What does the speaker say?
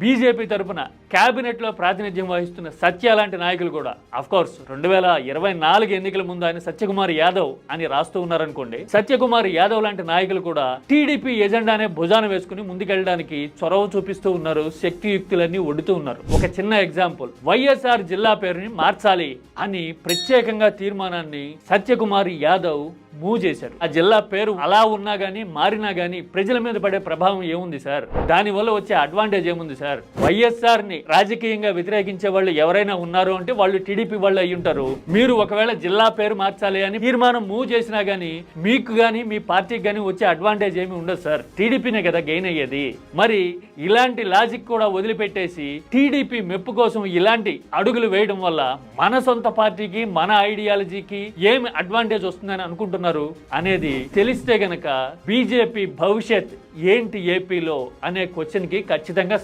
BJP తరపున క్యాబినెట్లో ప్రాతినిధ్యం వహిస్తున్న సత్య లాంటి నాయకులు కూడా. అఫ్ కోర్స్ రెండు వేల ఇరవై నాలుగు ఎన్నికల ముందు ఆయన సత్యకుమార్ యాదవ్ అని రాస్తూ ఉన్నారనుకోండి. సత్యకుమార్ యాదవ్ లాంటి నాయకులు కూడా టీడీపీ ఎజెండానే భుజాన వేసుకుని ముందుకెళ్ళడానికి చొరవ చూపిస్తూ ఉన్నారు శక్తియుక్తులన్నీ ఒడుతూ ఉన్నారు. ఒక చిన్న ఎగ్జాంపుల్ వైఎస్ఆర్ జిల్లా పేరుని మార్చాలి అని ప్రత్యేకంగా తీర్మానాన్ని సత్యకుమార్ యాదవ్ మూవ్ చేశారు ఆ జిల్లా పేరు అలా ఉన్నా గానీ మారినా గానీ ప్రజల మీద పడే ప్రభావం ఏముంది సార్? దాని వల్ల వచ్చే అడ్వాంటేజ్ ఏముంది సార్? వైఎస్ఆర్ని రాజకీయంగా వ్యతిరేకించే వాళ్ళు ఎవరైనా ఉన్నారు అంటే వాళ్ళు టీడీపీ వాళ్ళు అయి ఉంటారు. మీరు ఒకవేళ జిల్లా పేరు మార్చాలి అని తీర్మానం మూవ్ చేసినా గానీ మీకు గానీ మీ పార్టీకి గానీ వచ్చే అడ్వాంటేజ్ ఏమి ఉండదు సార్. టీడీపీనే కదా గెయిన్ అయ్యేది. మరి ఇలాంటి లాజిక్ కూడా వదిలిపెట్టేసి టీడీపీ మెప్పు కోసం ఇలాంటి అడుగులు వేయడం వల్ల మన సొంత పార్టీకి మన ఐడియాలజీకి ఏమి అడ్వాంటేజ్ వస్తుందని అనుకుంటున్నారు? అనేది తెలిస్తే గనక బీజేపీ భవిష్యత్ ఏంటి ఏపీలో అనే క్వశ్చన్కి ఖచ్చితంగా